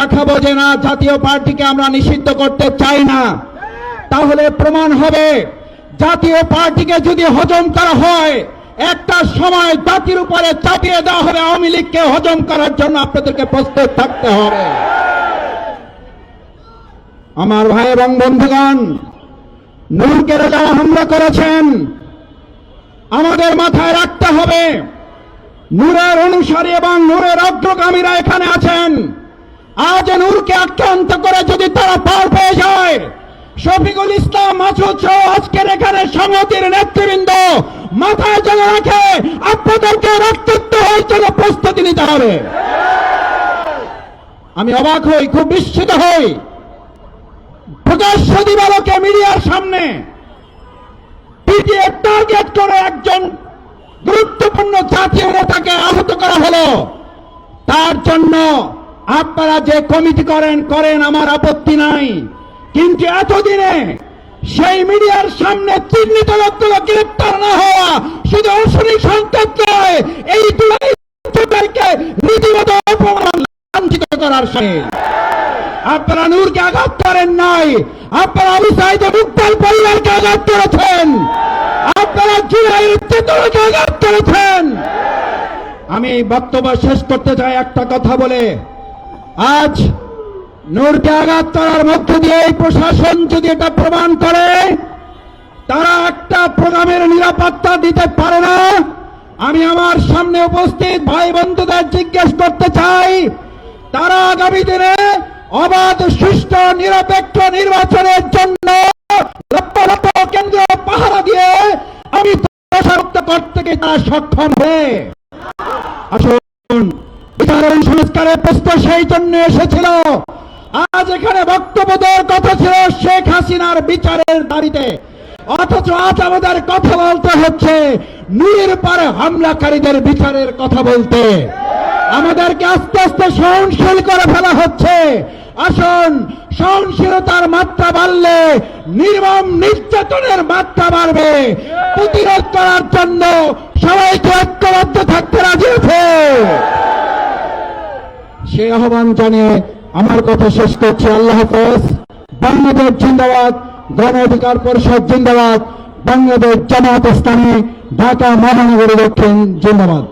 দেখাবো যে না, জাতীয় পার্টিকে আমরা নিষিদ্ধ করতে চাই না। তাহলে প্রমাণ হবে, জাতীয় পার্টিকে যদি হজম করা হয়, একটা সময় জাতির উপরে চাপিয়ে দেওয়া হবে আওয়ামী লীগকে হজম করার জন্য আপনাদেরকে প্রস্তুত থাকতে হবে। আমার ভাই এবং বন্ধুগণ, নূরকে যারা হামলা করেছেন। আমাদের মাথায় রাখতে হবে, নূরের অনুসারী এবং নূরের অগ্রগামীরা এখানে আছেন। আজ নূরকে আক্রান্ত করে যদি তারা পার পেয়ে যায়, শফিকুল ইসলাম মাসুদ সহ আজকের এখানে সংহতির নেতৃবৃন্দ মাথায় যেন রাখে আপনাদেরকে রক্তাক্ত হওয়ার জন্য প্রস্তুতি নিতে হবে। আমি অবাক হই, খুব বিস্মিত হই। প্রকাশ্য দিবালকে মিডিয়ার সামনে পিটিএ টার্গেট করে একজন গুরুত্বপূর্ণ জাতীয় নেতাকে আহত করা হলো। তার জন্য আপনারা যে কমিটি করেন করেন আমার আপত্তি নাই। কিন্তু এতদিনে সেই মিডিয়ার সামনে চিহ্নিত লোকগুলো গ্রেপ্তার না হওয়া শুধু অশনি সংকেত নয়, এই দুলাইকে রীতিমতো অপমান লাঞ্ছিত করার সাথে আপনারা নূরকে আঘাত করেন নাই, আপনারা আবু সাইদ মুক্তাল পরিবারকে আঘাত করেছেন, আপনারা জুলাইয়ের চেতনাকে আঘাত করেছেন। আমি বক্তব্য শেষ করতে চাই একটা কথা বলে। আজ নূরকে আঘাত করার মধ্য দিয়ে এই প্রশাসন যদি এটা প্রমাণ করে, তারা একটা প্রোগ্রামের নিরাপত্তা দিতে পারে না। আমি আমার সামনে উপস্থিত ভাই বন্ধুদের জিজ্ঞেস করতে চাই, তারা আগামী দিনে অবাধ, সুষ্ঠু, নিরপেক্ষ নির্বাচনের জন্য লক্ষ লক্ষ কেন্দ্র পাহারা দিয়ে আমি করতে গিয়ে তারা সক্ষম হয়ে? বিচার এবং সংস্কারের সেই জন্য এসেছিল। আজ এখানে বক্তব্য দেওয়ার কথা ছিল শেখ হাসিনার বিচারের দাবিতে। অথচ আজ আমাদের কথা বলতে হচ্ছে নুয়ের পারে হামলাকারীদের বিচারের কথা বলতে। আমাদেরকে আস্তে আস্তে সহনশীল করে ফেলা হচ্ছে। আসুন, সহনশীলতার মাত্রা বাড়লে, নির্মম নির্যাতনের মাত্রা বাড়বে। প্রতিরোধ করার জন্য সবাইকে ঐক্যবদ্ধ থাকতে রাজি আছে? সেই আহ্বান জানিয়ে আমার কথা শেষ করছি। আল্লাহ হাফেজ। বাংলাদেশ জিন্দাবাদ। গণ অধিকার পরিষদ জিন্দাবাদ। বাংলাদেশ জামাত ইসলামী, ঢাকা মহানগরী দক্ষিণ জিন্দাবাদ।